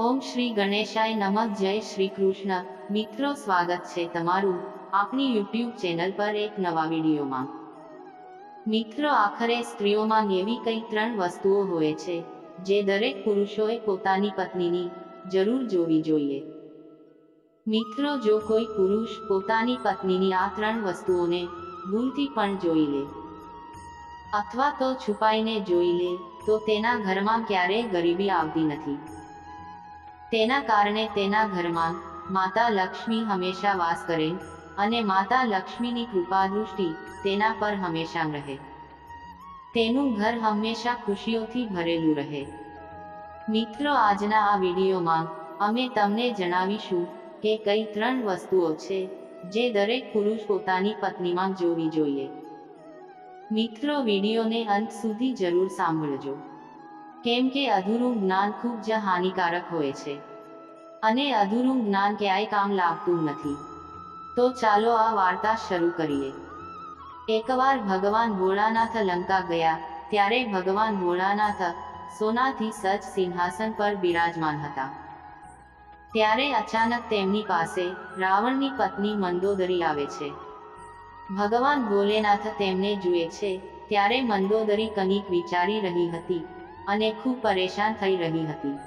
ઓમ શ્રી ગણેશાય નમઃ, જય શ્રી કૃષ્ણ. મિત્રો, સ્વાગત છે તમારું આપણી યુટ્યુબ ચેનલ પર એક નવા વિડીયોમાં. મિત્રો, આખરે સ્ત્રીઓમાં એવી કઈ ત્રણ વસ્તુઓ હોય છે, જે દરેક પુરુષોએ પોતાની પત્નીની જરૂર જોવી જોઈએ. મિત્રો, જો કોઈ પુરુષ પોતાની પત્નીની આ ત્રણ વસ્તુઓને ભૂલથી પણ જોઈ લે અથવા તો છુપાઈને જોઈ લે, તો તેના ઘરમાં ક્યારેય ગરીબી આવતી નથી. તેના કારણે તેના ઘરમાં માતા લક્ષ્મી હંમેશા વાસ કરે અને માતા લક્ષ્મીની કૃપા દૃષ્ટિ તેના પર હંમેશા રહે. તેનું ઘર હંમેશા ખુશીઓથી ભરેલું રહે. મિત્રો, આજના આ વિડીયોમાં અમે તમને જણાવીશું કે કઈ ત્રણ વસ્તુઓ છે જે દરેક પુરુષ પોતાની પત્નીમાં જોવી જોઈએ. મિત્રો, વિડીયોને અંત સુધી જરૂર સાંભળજો. કેમ કે અધૂરું જ્ઞાન ખૂબ જ હાનિકારક હોય છે. અને અધૂરું જ્ઞાન ક્યાંય કામ લાગતું નથી. તો ચાલો આ વાર્તા શરૂ કરીએ. એકવાર ભગવાન ભોળાનાથ લંકા ગયા, ત્યારે ભગવાન ભોળાનાથ સોનાથી સજ સિંહાસન પર બિરાજમાન હતા. ત્યારે અચાનક તેમની પાસે રાવણની પત્ની મંદોદરી આવે છે. ભગવાન ભોલેનાથ તેમને જુએ છે, ત્યારે મંદોદરી કનિક વિચારી રહી હતી. અને ખૂબ પરેશાન થઈ રહી હતી.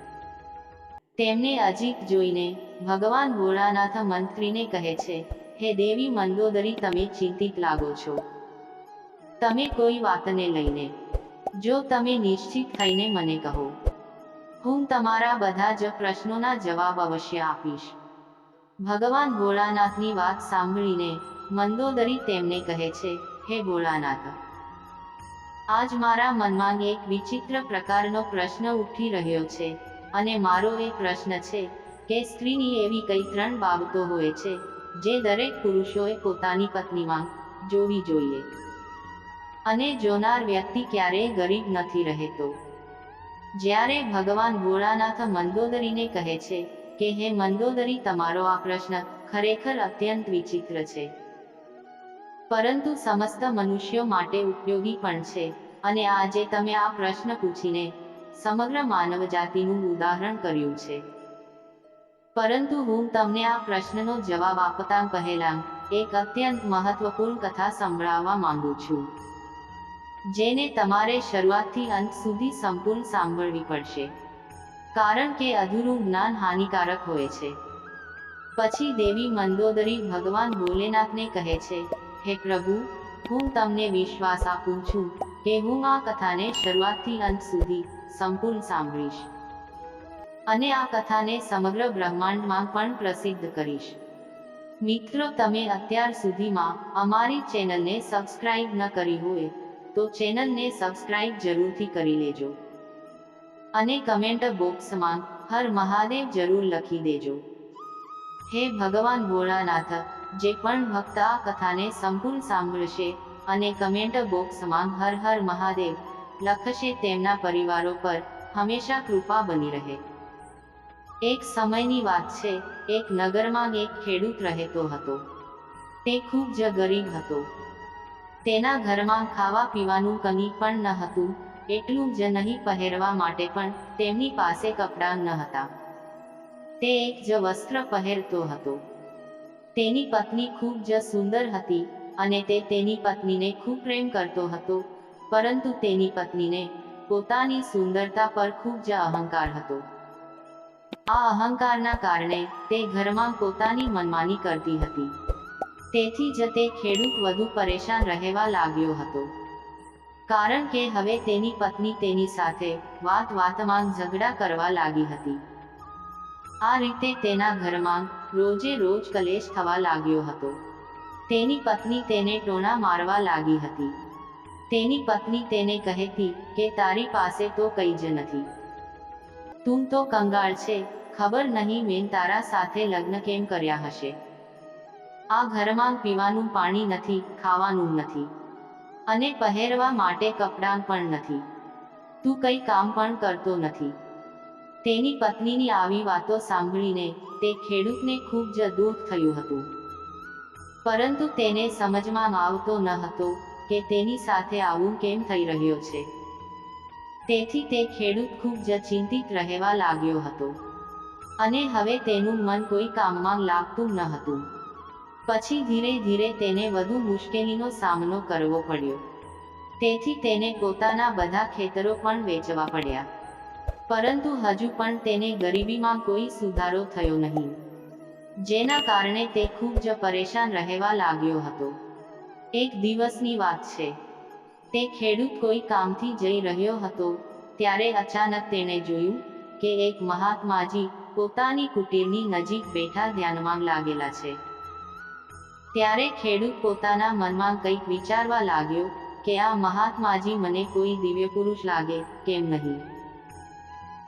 તેમને અજીત જોઈને ભગવાન ભોળાનાથ મંત્રીને કહે છે, હે દેવી મંદોદરી, તમે ચિંતિત લાગો છો. તમે કોઈ વાતને લઈને. જો તમે નિશ્ચિત થઈને મને કહો. હું તમારા બધા જ પ્રશ્નોના જવાબ અવશ્ય આપીશ. ભગવાન ભોળાનાથની વાત સાંભળીને મંદોદરી તેમને કહે છે, હે ભોળાનાથ આજ મારા મનમાં એક વિચિત્ર પ્રકારનો પ્રશ્ન ઉઠી રહ્યો છે, અને મારો એ પ્રશ્ન છે કે સ્ત્રીની એવી કઈ ત્રણ બાબતો હોય છે, જે દરેક પુરુષોએ પોતાની પત્નીમાં જોવી જોઈએ. અને જોનાર વ્યક્તિ ક્યારેય ગરીબ નથી રહેતો. જ્યારે ભગવાન ભોળાનાથ મંદોદરીને કહે છે કે, હે મંદોદરી, તમારો આ પ્રશ્ન ખરેખર અત્યંત વિચિત્ર છે. પરંતુ સમસ્ત મનુષ્યો માટે ઉપયોગી પણ છે. અને આજે તમે આ પ્રશ્ન પૂછીને સમગ્ર માનવ જાતિનું ઉદાહરણ કર્યું છે. પરંતુ હું તમને આ પ્રશ્નનો જવાબ આપતા પહેલા એક અત્યંત મહત્વપૂર્ણ કથા સંભળાવવા માંગુ છું. જેને તમારે શરૂઆતથી અંત સુધી સંપૂર્ણ સાંભળવી પડશે. કારણ કે અધૂરું જ્ઞાન હાનિકારક હોય છે. પછી દેવી મંદોદરી ભગવાન ભોલેનાથને કહે છે હે પ્રભુ, હું તમને વિશ્વાસ આપું છું કે હું આ કથાને શરૂઆતથી અંત સુધી સંપૂર્ણ સાંભળીશ અને આ કથાને સમગ્ર બ્રહ્માંડમાં પણ પ્રસિદ્ધ કરીશ. મિત્રો, તમે અત્યાર સુધીમાં અમારી ચેનલને સબસ્ક્રાઇબ ન કરી હોય તો ચેનલને સબસ્ક્રાઇબ જરૂરથી કરી લેજો અને કમેન્ટ બોક્સમાં હર મહાદેવ જરૂર લખી દેજો. હે ભગવાન ભોળાનાથ જે પણ ભક્ત આ કથાને સંપૂર્ણ સાંભળશે અને કમેન્ટ બોક્સમાં હર હર મહાદેવ લખશે તેમના પરિવારો પર હંમેશા કૃપા બની રહે. એક સમયની વાત છે, એક નગરમાં એક ખેડૂત રહેતો હતો. તે ખૂબ જ ગરીબ હતો. તેના ઘરમાં ખાવા પીવાનું કંઈ પણ ન હતું, એટલું જ નહીં પહેરવા માટે પણ તેમની પાસે કપડાં ન હતા. તે એક જ વસ્ત્ર પહેરતો હતો. તેની પત્ની ખૂબ જ સુંદર હતી અને તે તેની પત્નીને ખૂબ પ્રેમ કરતો હતો, પરંતુ તેની પત્નીને પોતાની સુંદરતા પર ખૂબ જ અહંકાર હતો. આ અહંકારના કારણે તે ઘરમાં પોતાની મનમાની કરતી હતી. તેથી જ તે ખેડૂત વધુ પરેશાન રહેવા લાગ્યો હતો. કારણ કે હવે તેની પત્ની તેની સાથે વાત વાતમાં ઝઘડા કરવા લાગી હતી. આ રીતે તેના ઘરમાં રોજે રોજ કલેશ થવા લાગ્યો હતો. તેની પત્ની તેને ટોણા મારવા લાગી હતી. તેની પત્ની તેને કહેતી કે, તારી પાસે તો કંઈ જ નથી. તું તો કંગાળ છે. ખબર નહીં મેં તારા સાથે લગ્ન કેમ કર્યા હશે. આ ઘરમાં પીવાનું પાણી નથી, ખાવાનું નથી. અને પહેરવા માટે કપડાં પણ નથી. તું કંઈ કામ પણ કરતો નથી. તેની પત્નીની આવી વાતો સાંભળીને તે ખેડૂતને ખૂબ જ દુઃખ થયું હતું. પરંતુ તેને સમજમાં આવતો ન હતો કે તેની સાથે આવું કેમ થઈ રહ્યો છે. તેથી તે ખેડૂત ખૂબ જ ચિંતિત રહેવા લાગ્યો હતો. અને હવે તેનું મન કોઈ કામમાં લાગતું ન હતું. પછી ધીરે ધીરે તેને વધુ મુશ્કેલીનો સામનો કરવો પડ્યો. તેથી તેને પોતાના બધા ખેતરો પણ વેચવા પડ્યા. પરંતુ હજુ પણ તેને ગરીબીમાં કોઈ સુધારો થયો નહીં. જેના કારણે તે ખૂબ જ પરેશાન રહેવા લાગ્યો હતો. એક દિવસની વાત છે. તે ખેડૂત કોઈ કામથી જઈ રહ્યો હતો, ત્યારે અચાનક તેણે જોયું કે એક મહાત્માજી પોતાની કુટીરની નજીક બેઠા ધ્યાનમાં લાગેલા છે. ત્યારે ખેડૂત પોતાના મનમાં કંઈક વિચારવા લાગ્યો કે આ મહાત્માજી મને કોઈ દિવ્ય પુરુષ લાગે, કેમ નહીં?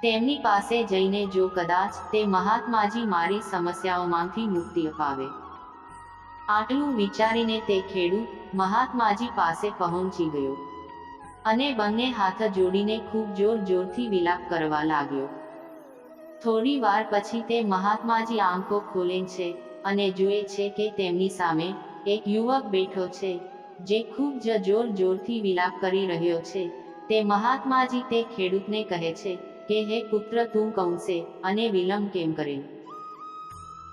તેમની પાસે જઈને જો કદાચ તે મહાત્માજી મારી સમસ્યાઓમાંથી મુક્તિ અપાવે. આટલું વિચારીને તે ખેડૂત મહાત્માજી પાસે પહોંચી ગયો. અને બંને હાથ જોડીને ખૂબ જોર જોરથી વિલાપ કરવા લાગ્યો. થોડી વાર પછી તે મહાત્માજી આંખો ખોલે છે અને જુએ છે કે તેમની સામે એક યુવક બેઠો છે, જે ખૂબ જ જોર જોરથી વિલાપ કરી રહ્યો છે. તે મહાત્માજી તે ખેડૂતને કહે છે કે હે પુત્ર તું કૌંસે અને વિલંબ કેમ કરે?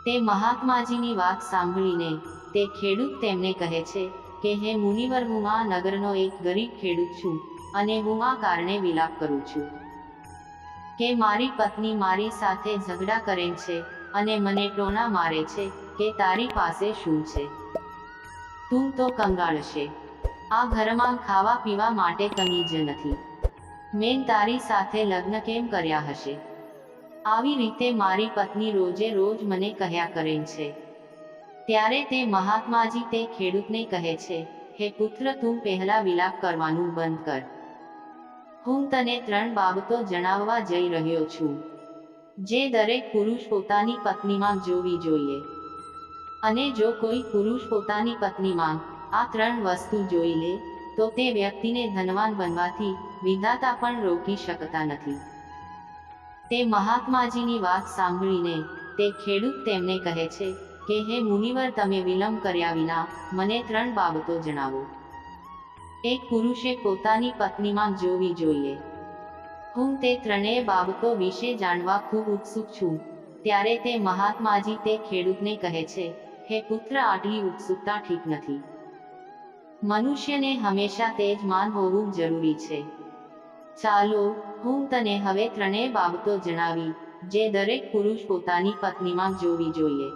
તે મહાત્માજીની વાત સાંભળીને તે ખેડૂત તેમને કહે છે કે, હે મુનિવર, હું આ નગરનો એક ગરીબ ખેડૂત છું અને હું આ કારણે વિલાપ કરું છું. કે મારી પત્ની મારી સાથે ઝઘડા કરે છે અને મને ટોણા મારે છે કે તારી પાસે શું છે? તું તો કંગાળ છે. આ ઘરમાં ખાવા પીવા માટે કમી જ નથી. મેં તારી સાથે લગ્ન કેમ કર્યા હશે? આવી રીતે મારી પત્ની રોજે રોજ મને કહ્યા કરે છે. ત્યારે તે મહાત્માજી તે ખેડૂતને કહે છે, હે પુત્ર, તું પહેલા વિલાપ કરવાનું બંધ કર. હું તને ત્રણ બાબતો જણાવવા જઈ રહ્યો છું. જે દરેક પુરુષ પોતાની પત્નીમાં જોવી જોઈએ. અને જો કોઈ પુરુષ પોતાની પત્નીમાં આ ત્રણ વસ્તુ જોઈ લે, તો તે વ્યક્તિને ધનવાન બનવાથી વિધાતા પણ રોકી શકતા નથી. તે મહાત્માજીની વાત સાંભળીને તે ખેડૂત તેમને કહે છે કે, હે મુનિવર, તમે વિલંબ કર્યા વિના મને ત્રણ બાબતો જણાવો. એક, પુરુષે પોતાની પત્નીમાં જોવી જોઈએ. હું તે ત્રણેય બાબતો વિશે જાણવા ખૂબ ઉત્સુક છું. ત્યારે તે મહાત્માજી તે ખેડૂતને કહે છે, હે પુત્ર, આટલી ઉત્સુકતા ઠીક નથી. મનુષ્યને હંમેશા તેજમાન હોવું જરૂરી છે. ચાલો, હું તને હવે ત્રણેય બાબતો જણાવી, જે દરેક પુરુષ પોતાની પત્નીમાં જોવી જોઈએ.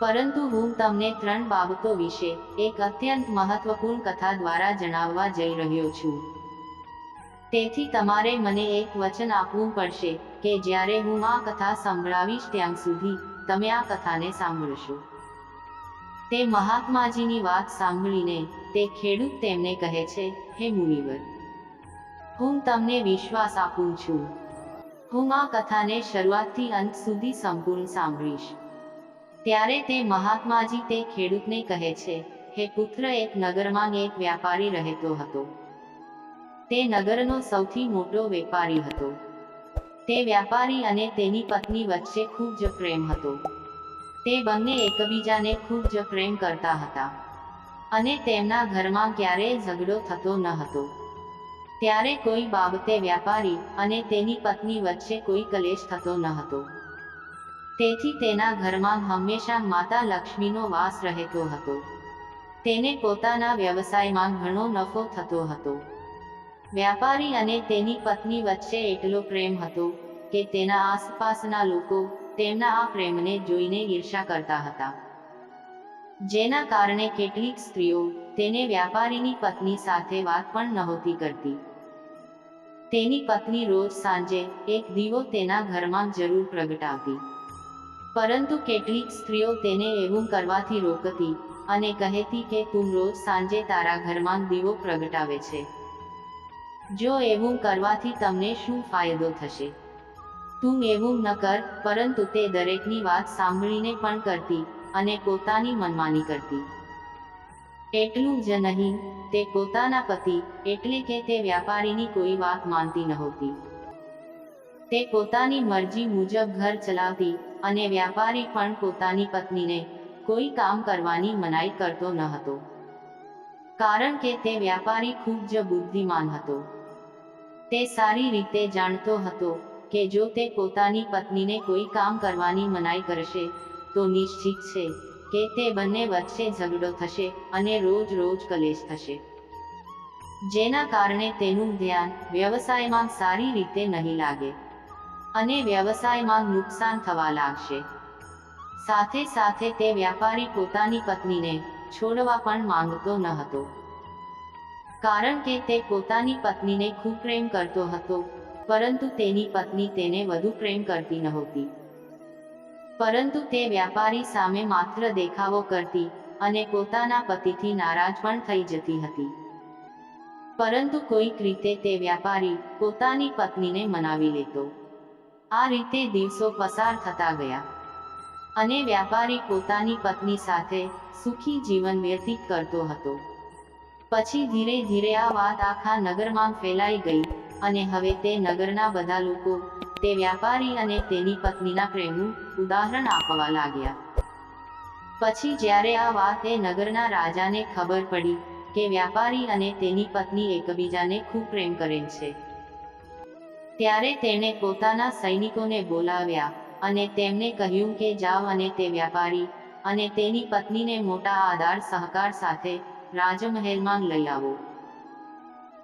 પરંતુ હું તમને ત્રણ બાબતો વિશે એક અત્યંત મહત્વપૂર્ણ કથા દ્વારા જણાવવા જઈ રહ્યો છું. તેથી તમારે મને એક વચન આપવું પડશે કે જ્યારે હું આ કથા સંભળાવીશ ત્યાં સુધી તમે આ કથાને સાંભળશો. તે મહાત્માજીની વાત સાંભળીને તે ખેડૂત તેમને કહે છે, હે મુનિવર હું તમને વિશ્વાસ આપું છું. હું આ કથાને શરૂઆતથી અંત સુધી સંપૂર્ણ સાંભળીશ. ત્યારે તે મહાત્માજી તે ખેડૂતને કહે છે, હે પુત્ર, એક નગરમાં એક વ્યાપારી રહેતો હતો. તે નગરનો સૌથી મોટો વેપારી હતો. તે વ્યાપારી અને તેની પત્ની વચ્ચે ખૂબ જ પ્રેમ હતો. તે બંને એકબીજાને ખૂબ જ પ્રેમ કરતા હતા. અને તેમના ઘરમાં ક્યારેય ઝઘડો થતો ન હતો. ત્યારે કોઈ બાબતે વ્યાપારી અને તેની પત્ની વચ્ચે કોઈ કલેશ થતો ન હતો. તેથી તેના ઘરમાં હંમેશા માતા લક્ષ્મીનો વાસ રહેતો હતો. તેને પોતાના વ્યવસાયમાં ઘણો નફો થતો હતો. વ્યાપારી અને તેની પત્ની વચ્ચે એટલો પ્રેમ હતો કે તેના આસપાસના લોકો તેમના આ પ્રેમને જોઈને ઈર્ષા કરતા હતા. જેના કારણે કેટલીક સ્ત્રીઓ તેને વ્યાપારીની પત્ની સાથે વાત પણ નહોતી કરતી. તેની પત્ની રોજ સાંજે એક દીવો તેના ઘરમાં જરૂર પ્રગટાવતી. પરંતુ કેટલીક સ્ત્રીઓ તેને એવું કરવાથી રોકતી અને કહેતી કે તું રોજ સાંજે તારા ઘરમાં દીવો પ્રગટાવે છે. જો એવું કરવાથી તમને શું ફાયદો થશે? તું એવું ન કર, પરંતુ તે દરેકની વાત સાંભળીને પણ કરતી અને પોતાની મનમાની કરતી. એટલું જ નહીં, તે પોતાના પતિ, એટલે કે તે વ્યાપારીની કોઈ વાત માનતી નહોતી. તે પોતાની મરજી મુજબ ઘર ચલાવતી અને વ્યાપારી પણ પોતાની પત્નીને કોઈ કામ કરવાની મનાઈ કરતો ન હતો. કારણ કે તે વ્યાપારી ખૂબ જ બુદ્ધિમાન હતો. તે સારી રીતે જાણતો હતો કે જો તે પોતાની પત્નીને કોઈ કામ કરવાની મનાઈ કરશે, તો નિશ્ચિત છે કે તે બંને વચ્ચે ઝઘડો થશે અને રોજ રોજ કલેશ થશે. જેના કારણે તેનું ધ્યાન વ્યવસાયમાં સારી રીતે નહીં લાગે અને વ્યવસાયમાં નુકસાન થવા લાગશે. સાથે સાથે તે વ્યાપારી પોતાની પત્નીને છોડવા પણ માંગતો ન હતો. કારણ કે તે પોતાની પત્નીને ખૂબ પ્રેમ કરતો હતો, પરંતુ તેની પત્ની તેને વધુ પ્રેમ કરતી નહોતી. પરંતુ તે વ્યાપારી સામે માત્ર દેખાવો કરતી અને પોતાના પતિથી નારાજ પણ થઈ જતી હતી. પરંતુ કોઈક રીતે તે વ્યાપારી પોતાની પત્નીને મનાવી લેતો. આ રીતે દિવસો પસાર થતા ગયા. અને વ્યાપારી પોતાની પત્ની સાથે સુખી જીવન વ્યતીત કરતો હતો. પછી ધીરે ધીરે આ વાત આખા નગરમાં ફેલાઈ ગઈ અને હવે તે નગરના બધા લોકો તે વ્યાપારી અને તેની પત્નીના પ્રેમનું ઉદાહરણ આપવા લાગ્યા. પછી જ્યારે આ વાત નગરના રાજાને ખબર પડી કે વ્યાપારી અને તેની પત્ની એકબીજાને ખૂબ પ્રેમ કરે છે, ત્યારે તેણે પોતાના સૈનિકોને બોલાવ્યા અને તેમને કહ્યું કે જાઓ અને તે વ્યાપારી અને તેની પત્નીને મોટા આધાર સહકાર સાથે રાજમહેલમાં લઈ આવો.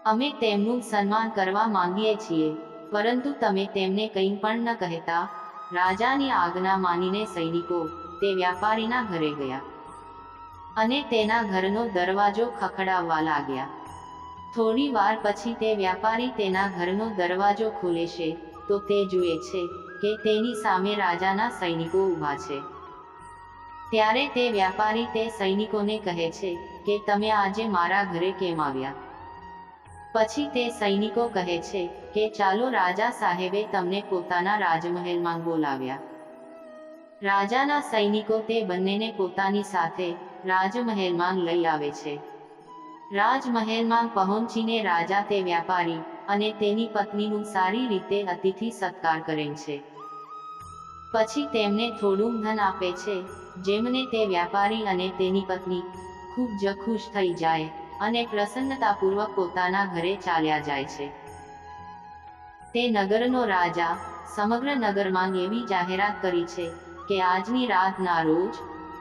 અમે તેમનું સન્માન કરવા માંગીએ છીએ. પરંતુ તમે તેમને કંઈ પણ ન કહેતા, રાજાની આજ્ઞા માનીને સૈનિકો તે વ્યાપારીના ઘરે ગયા અને તેના ઘરનો દરવાજો ખખડાવવા લાગ્યા. થોડી વાર પછી તે વ્યાપારી તેના ઘરનો દરવાજો ખોલે છે તો તે જુએ છે કે તેની સામે રાજાના સૈનિકો ઊભા છે. ત્યારે તે વ્યાપારી તે સૈનિકોને કહે છે કે તમે આજે મારા ઘરે કેમ આવ્યા? પછી તે સૈનિકો કહે છે કે, ચાલો રાજા સાહેબે તમને પોતાના રાજમહેલમાં બોલાવ્યા. રાજાના સૈનિકો તે બંનેને પોતાની સાથે રાજમહેલમાં લઈ આવે છે. રાજમહેલમાં પહોંચીને રાજા તે વ્યાપારી અને તેની પત્નીનું સારી રીતે અતિથિ સત્કાર કરે છે. પછી તેમને થોડું ધન આપે છે, જેમને તે વ્યાપારી અને તેની પત્ની ખૂબ જ ખુશ થઈ જાય. અને પ્રસન્નતાપૂર્વક પોતાના ઘરે ચાલ્યા જાય છે. તે નગરનો રાજા સમગ્ર નગરમાં એવી જાહેરાત કરી છે કે આજની રાતના રોજ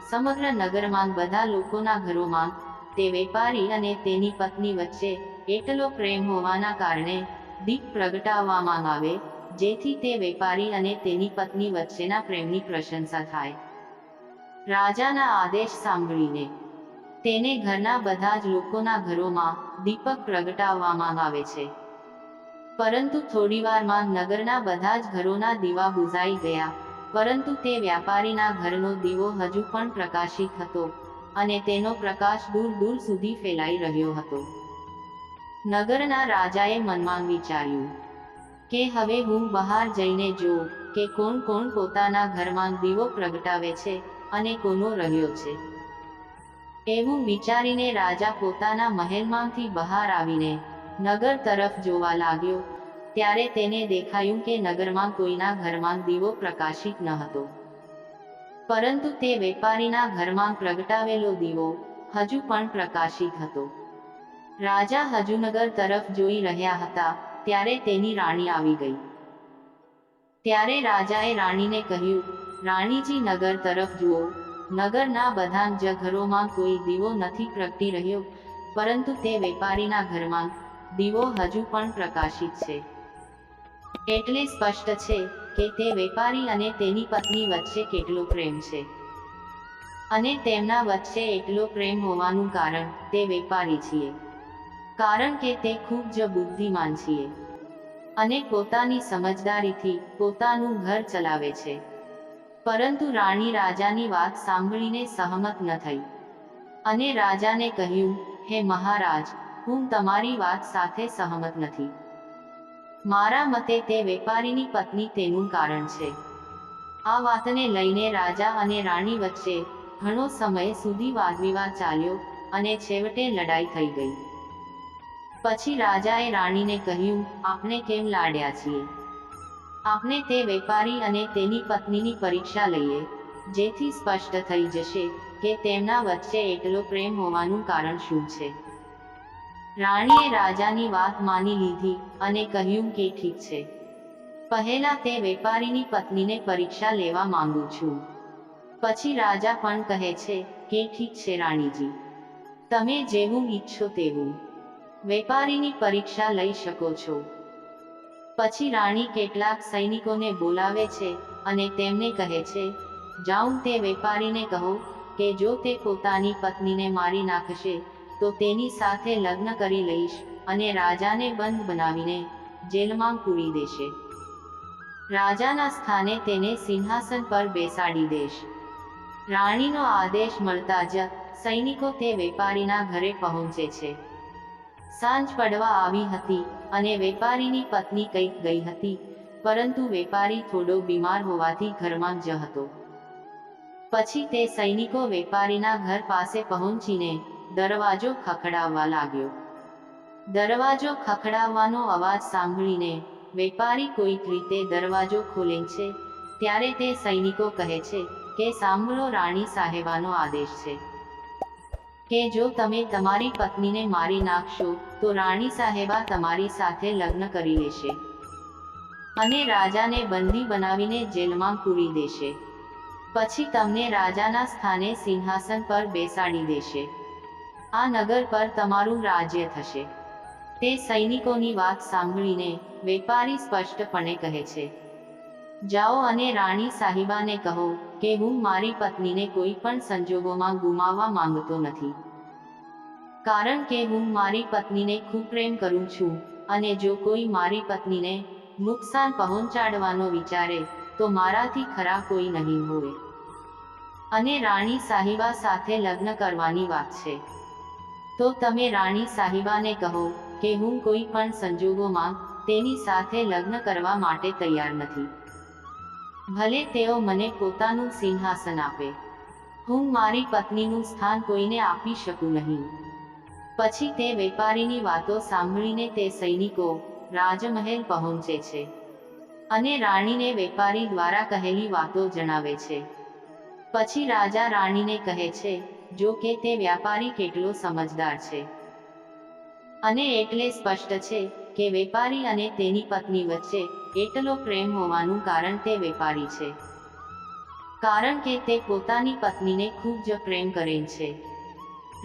સમગ્ર નગરમાં બધા લોકોના ઘરોમાં તે વેપારી અને તેની પત્ની વચ્ચે એટલો પ્રેમ હોવાના કારણે દીપ પ્રગટાવવામાં આવે, જેથી તે વેપારી અને તેની પત્ની વચ્ચેના પ્રેમની પ્રશંસા થાય. રાજાના આદેશ સાંભળીને તેને ઘરના બધા જ લોકોના ઘરોમાં દીપક પ્રગટાવવામાં આવે છે. પરંતુ થોડીવારમાં નગરના બધા જ ઘરોના દીવા બુઝાઈ ગયા. પરંતુ તે વ્યાપારીના ઘરનો દીવો હજુ પણ પ્રકાશિત હતો અને તેનો પ્રકાશ દૂર દૂર સુધી ફેલાઈ રહ્યો હતો. નગરના રાજાએ મનમાં વિચાર્યું કે હવે હું બહાર જઈને જોઉં કે કોણ કોણ પોતાના ઘરમાં દીવો પ્રગટાવે છે અને કોનો રહ્યો છે. એવું વિચારીને રાજા પોતાના મહેલમાંથી બહાર આવીને નગર તરફ જોવા લાગ્યો. ત્યારે તેને દેખાયું કે નગરમાં કોઈના ઘરમાં દીવો પ્રકાશિત ન હતો. પરંતુ તે વેપારીના ઘરમાં પ્રગટાવેલો દીવો હજુ પણ પ્રકાશિત હતો. રાજા હજુ નગર તરફ જોઈ રહ્યા હતા, ત્યારે તેની રાણી આવી ગઈ. ત્યારે રાજાએ રાણીને કહ્યું, રાણીજી, નગર તરફ જુઓ. નગરના બધા જ ઘરોમાં કોઈ દીવો નથી પ્રગટી રહ્યો, પરંતુ તે વેપારીના ઘરમાં દીવો હજુ પણ પ્રકાશિત છે. એટલે સ્પષ્ટ છે કે તે વેપારી અને તેની પત્ની વચ્ચે કેટલો પ્રેમ છે. અને તેમના વચ્ચે એટલો પ્રેમ હોવાનું કારણ તે વેપારી છીએ. કારણ કે તે ખૂબ જ બુદ્ધિમાન છીએ. અને પોતાની સમજદારીથી પોતાનું ઘર ચલાવે છે. પરંતુ રાણી રાજાની વાત સાંભળીને સહમત ન થઈ. અને રાજાને કહ્યું, હે મહારાજ, હું તમારી વાત સાથે સહમત નથી. મારા મતે તે વેપારીની પત્ની તેનું કારણ છે. આ વાતને લઈને રાજા અને રાણી વચ્ચે ઘણો સમય સુધી વાદવિવાદ ચાલ્યો અને છેવટે લડાઈ થઈ ગઈ. પછી રાજાએ રાણીને કહ્યું આપણે કેમ લાડ્યા છીએ? આપણે તે વેપારી અને તેની પત્નીની પરીક્ષા લઈએ, જેથી સ્પષ્ટ થઈ જશે કે તેમના વચ્ચે એટલો પ્રેમ હોવાનું કારણ શું છે. રાણીએ રાજાની વાત માની લીધી અને કહ્યું કે ઠીક છે. પહેલા તે વેપારીની પત્નીને પરીક્ષા લેવા માંગુ છું. પછી રાજા પણ કહે છે કે ઠીક છે રાણીજી. તમે જેવું ઈચ્છો તેવું. વેપારીની પરીક્ષા લઈ શકો છો. પછી રાણી કેટલાક સૈનિકોને બોલાવે છે અને તેમને કહે છે જાઉં તે વેપારીને કહો કે જો તે પોતાની પત્નીને મારી નાખશે, તો તેની સાથે લગ્ન કરી લઈશ અને રાજાને બંધ બનાવીને જેલમાં પૂરી દેશે. રાજાના સ્થાને તેને સિંહાસન પર બેસાડી દેશ. રાણીનો આદેશ મળતા જ સૈનિકો તે વેપારીના ઘરે પહોંચે છે. સાંજ પડવા આવી હતી અને વેપારીની પત્ની કંઈક ગઈ હતી, પરંતુ વેપારી થોડો બીમાર હોવાથી ઘરમાં જ હતો. પછી તે સૈનિકો વેપારીના ઘર પાસે પહોંચીને દરવાજો ખખડાવવા લાગ્યો. દરવાજો ખખડાવવાનો અવાજ સાંભળીને વેપારી કોઈક રીતે દરવાજો ખોલે છે, ત્યારે તે સૈનિકો કહે છે કે સાંભળો રાણી સાહેબાનો આદેશ છે. કે જો તમે તમારી પત્નીને મારી નાખશો, તો રાણી સાહેબા તમારી સાથે લગ્ન કરી લેશે. અને રાજાને બંદી બનાવીને જેલમાં પૂરી દેશે. પછી તમને રાજાના સ્થાને સિંહાસન પર બેસાડી દેશે. આ નગર પર તમારું રાજ્ય થશે. તે સૈનિકોની વાત સાંભળીને વેપારી સ્પષ્ટપણે કહે છે. જાઓ અને રાણી સાહિબાને કહો કે હું મારી પત્નીને કોઈ પણ સંજોગોમાં ગુમાવવા માંગતો નથી. કારણ કે હું મારી પત્નીને ખૂબ પ્રેમ કરું છું અને જો કોઈ મારી પત્નીને નુકસાન પહોંચાડવાનો વિચારે, તો મારાથી ખરા કોઈ નહીં હોય. અને રાણી સાહિબા સાથે લગ્ન કરવાની વાત છે. તો તમે રાણી સાહિબાને કહો કે હું કોઈ પણ સંજોગોમાં તેની સાથે લગ્ન કરવા માટે તૈયાર નથી. ભલે તેઓ મને પોતાનું સિંહાસન આપે. હું મારી પત્નીનું સ્થાન કોઈને આપી શકું નહીં. પછી તે વેપારીની વાતો સાંભળીને તે સૈનિકો રાજમહેલ પહોંચે છે અને રાણીને વેપારી દ્વારા કહેલી વાતો જણાવે છે. પછી રાજા રાણીને કહે છે, જો કે તે વ્યાપારી કેટલો સમજદાર છે. અને એટલે સ્પષ્ટ છે કે વેપારી અને તેની પત્ની વચ્ચે એટલો પ્રેમ હોવાનું કારણ તે વેપારી છે. કારણ કે તે પોતાની પત્નીને ખૂબ જ પ્રેમ કરે છે.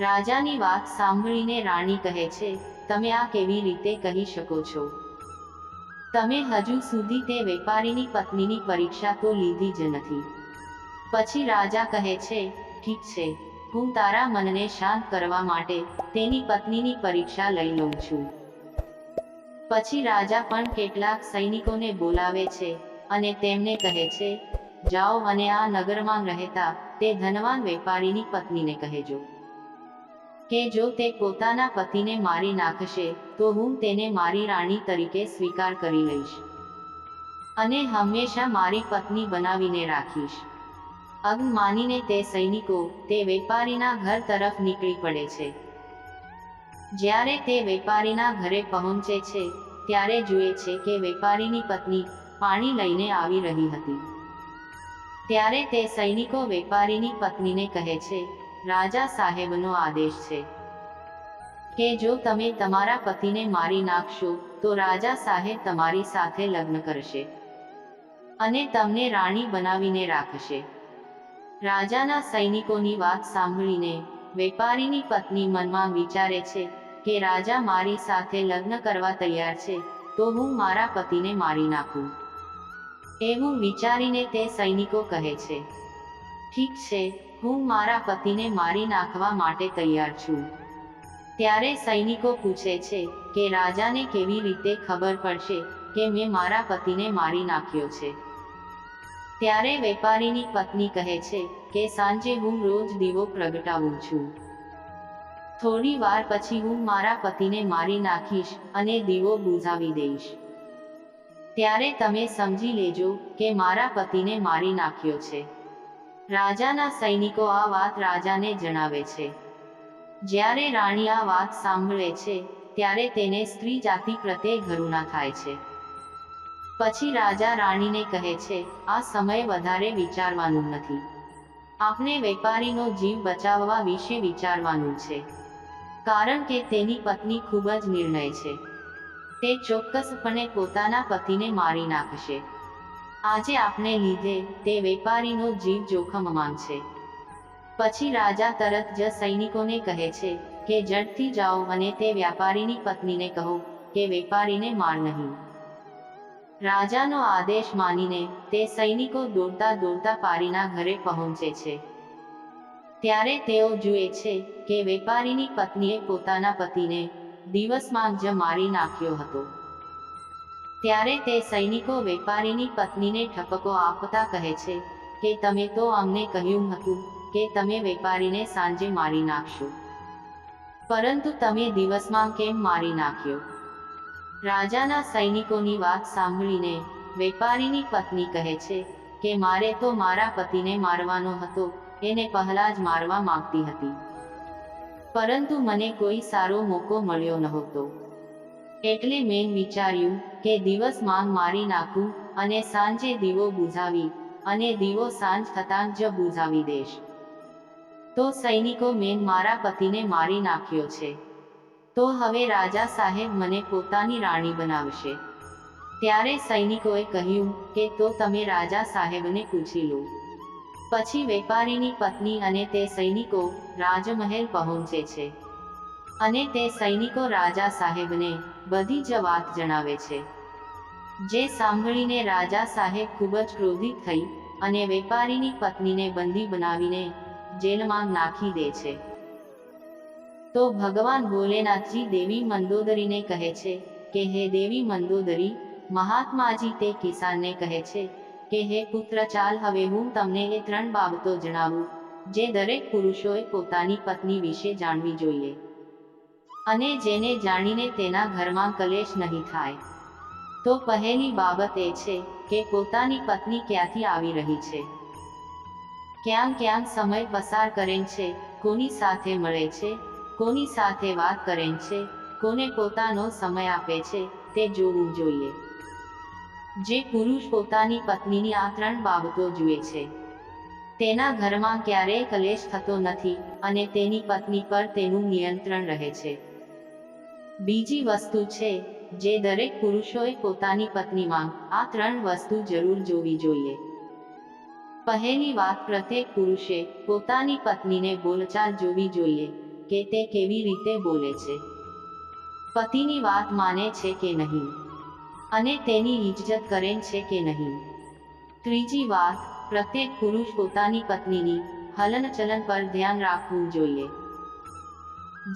રાજાની વાત સાંભળીને રાણી કહે છે, તમે આ કેવી રીતે કહી શકો છો? તમે હજુ સુધી તે વેપારીની પત્નીની પરીક્ષા તો લીધી જ નથી. પછી રાજા કહે છે, ઠીક છે, હું તારા મનને શાંત કરવા માટે તેની પત્નીની પરીક્ષા લઈ લઉં છું. પછી રાજા પણ કેટલાક સૈનિકોને બોલાવે છે અને તેમને કહે છે, જાઓ અને આ નગરમાં રહેતા તે ધનવાન વેપારીની પત્નીને કહેજો. કે જો તે પોતાના પતિને મારી નાખશે, તો હું તેને મારી રાણી તરીકે સ્વીકાર કરી લઈશ અને હંમેશા મારી પત્ની બનાવીને રાખીશ. અગ્ન માનીને તે સૈનિકો તે વેપારીના ઘર તરફ નીકળી પડે છે. જ્યારે તે વેપારીના ઘરે પહોંચે છે, ત્યારે જુએ છે કે વેપારીની પત્ની પાણી લઈને આવી રહી હતી. ત્યારે તે સૈનિકો વેપારીની પત્નીને કહે છે, રાજા સાહેબનો આદેશ છે કે જો તમે તમારા પતિને મારી નાખશો, તો રાજા સાહેબ તમારી સાથે લગ્ન કરશે અને તમને રાણી બનાવીને રાખશે. રાજાના સૈનિકોની વાત સાંભળીને વેપારીની પત્ની મનમાં વિચારે છે કે રાજા મારી સાથે લગ્ન કરવા તૈયાર છે, તો હું મારા પતિને મારી નાખું. એવું વિચારીને તે સૈનિકો કહે છે, ઠીક છે, હું મારા પતિને મારી નાખવા માટે તૈયાર છું. ત્યારે સૈનિકો પૂછે છે કે રાજાને કેવી રીતે ખબર પડશે કે મેં મારા પતિને મારી નાખ્યો છે. ત્યારે વેપારીની પત્ની કહે છે કે સાંજે હું રોજ દીવો પ્રગટાવું છું. થોડી વાર પછી હું મારા પતિને મારી નાખીશ અને દીવો બુઝાવી દઈશ. ત્યારે તમે સમજી લેજો કે મારા પતિને મારી નાખ્યો છે. રાજાના સૈનિકો આ વાત રાજાને જણાવે છે. જ્યારે રાણી આ વાત સાંભળે છે, ત્યારે તેને સ્ત્રી જાતિ પ્રત્યે ઘરુણા થાય છે. પછી રાજા રાણીને કહે છે, આ સમય વધારે વિચારવાનું નથી. આપણે વેપારીનો જીવ બચાવવા વિશે વિચારવાનું છે. કારણ કે તેની પત્ની ખૂબ જ નિર્ણય છે. તે ચોક્કસપણે પોતાના પતિને મારી નાખશે. આજે આપને લીધે તે વેપારીનો જીવ જોખમમાં છે. પછી રાજા તરત જ સૈનિકોને કહે છે કે ઝડપથી જાઓ અને તે વ્યાપારીની પત્નીને કહો કે વેપારીને માર નહીં. રાજાનો આદેશ માનીને તે સૈનિકો દોડતા દોડતા પારીના ઘરે પહોંચે છે. ત્યારે તેઓ જુએ છે કે વેપારીની પત્નીએ પોતાના પતિને દિવસમાં જ મારી નાખ્યો હતો. ત્યારે તે સૈનિકો વેપારીની પત્નીને ઠપકો આપતા કહે છે કે તમે તો અમને કહ્યું હતું કે તમે વેપારીને સાંજે મારી નાખશો. પરંતુ તમે દિવસમાં કેમ મારી નાખ્યો? રાજાના સૈનિકોની વાત સાંભળીને વેપારીની પત્ની કહે છે કે મારે તો મારા પતિને મારવાનો હતો એને પહેલા જ મારવા માંગતી હતી. પરંતુ મને કોઈ સારો મોકો મળ્યો નહોતો. એટલે મેં વિચાર્યું કે દિવસમાં મારી નાખું અને સાંજે દીવો બુઝાવી અને દીવો સાંજ થતાં જ બુઝાવી દેશ. તો સૈનિકો મેં મારા પતિને મારી નાખ્યો છે. તો હવે રાજા સાહેબ મને પોતાની રાણી બનાવશે. ત્યારે સૈનિકોએ કહ્યું કે તો તમે રાજા સાહેબને પૂછી લો. પછી વેપારીની પત્ની અને તે સૈનિકો રાજમહેલ પહોંચે છે. અને તે સૈનિકો રાજા સાહેબને બધી જ વાત જણાવે છે. જે સાંભળીને રાજા સાહેબ ખૂબ જ ક્રોધિત થઈ અને વેપારીની પત્નીને બંદી બનાવીને જેલમાં નાખી દે છે. તો ભગવાન ભોલેનાથજી દેવી મંદોદરીને કહે છે કે, હે દેવી મંદોદરી, મહાત્માજી તે કિસાનને કહે છે કે હે પુત્ર ચાલ હવે હું તમને એ ત્રણ બાબતો જણાવું, જે દરેક પુરુષોએ પોતાની પત્ની વિશે જાણવી જોઈએ. અને જેને જાણીને તેના ઘરમાં કલેશ નહીં થાય. તો પહેલી બાબત એ છે કે પોતાની પત્ની ક્યાંથી આવી રહી છે? ક્યાં ક્યાં સમય પસાર કરે છે, કોની સાથે મળે છે, કોની સાથે વાત કરે છે, કોને પોતાનો સમય આપે છે, તે જોવું જોઈએ. જે પુરુષ પોતાની પત્નીની આ ત્રણ બાબતો જુએ છે. તેના ઘરમાં ક્યારેય કલેશ થતો નથી અને તેની પત્ની પર તેનું નિયંત્રણ રહે છે. બીજી વસ્તુ છે જે દરેક પુરુષોએ પોતાની પત્નીમાં આ ત્રણ વસ્તુ જરૂર જોવી જોઈએ. પહેલી વાત, પ્રત્યેક પુરુષે પોતાની પત્નીને બોલચાલ જોવી જોઈએ કે તે કેવી રીતે બોલે છે. પતિની વાત માને છે કે નહીં? અને તેની ઇજ્જત કરે છે કે નહીં. ત્રીજી વાત, પ્રત્યેક પુરુષ પોતાની પત્નીની હલનચલન પર ધ્યાન રાખવું જોઈએ.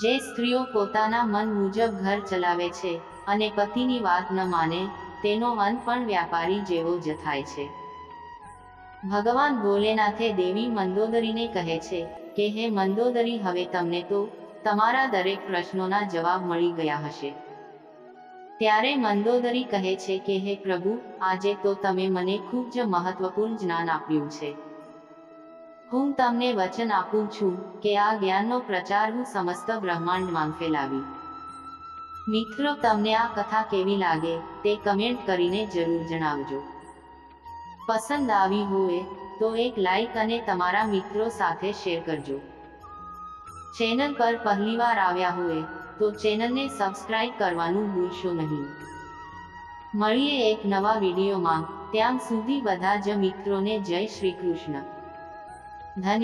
જે સ્ત્રીઓ પોતાના મન મુજબ ઘર ચલાવે છે અને પતિની વાત ન માને, તેનો અંત પણ વ્યાપારી જેવો જ થાય છે. ભગવાન ભોલેનાથે દેવી મંદોદરીને કહે છે કે, હે મંદોદરી, હવે તમને તો તમારા દરેક પ્રશ્નોના જવાબ મળી ગયા હશે. ત્યારે મંદોદરી કહે છે કે, હે પ્રભુ, આજે તો તમે મને ખૂબ જ મહત્વપૂર્ણ જ્ઞાન આપ્યું છે. હું તમને વચન આપું છું કે આ જ્ઞાનનો પ્રચાર હું સમસ્ત બ્રહ્માંડમાં ફેલાવી. મિત્રો, તમને આ કથા કેવી લાગે તે કમેન્ટ કરીને જરૂર જણાવજો. પસંદ આવી હોય તો એક લાઈક અને તમારા મિત્રો સાથે શેર કરજો. ચેનલ પર પહેલીવાર આવ્યા હોય તો ચેનલને સબસ્ક્રાઇબ કરવાનું ભૂલશો નહીં. મળીએ એક નવા વિડીયોમાં. ત્યાં સુધી બધા જ મિત્રોને જય શ્રી કૃષ્ણ. ધન્યવાદ.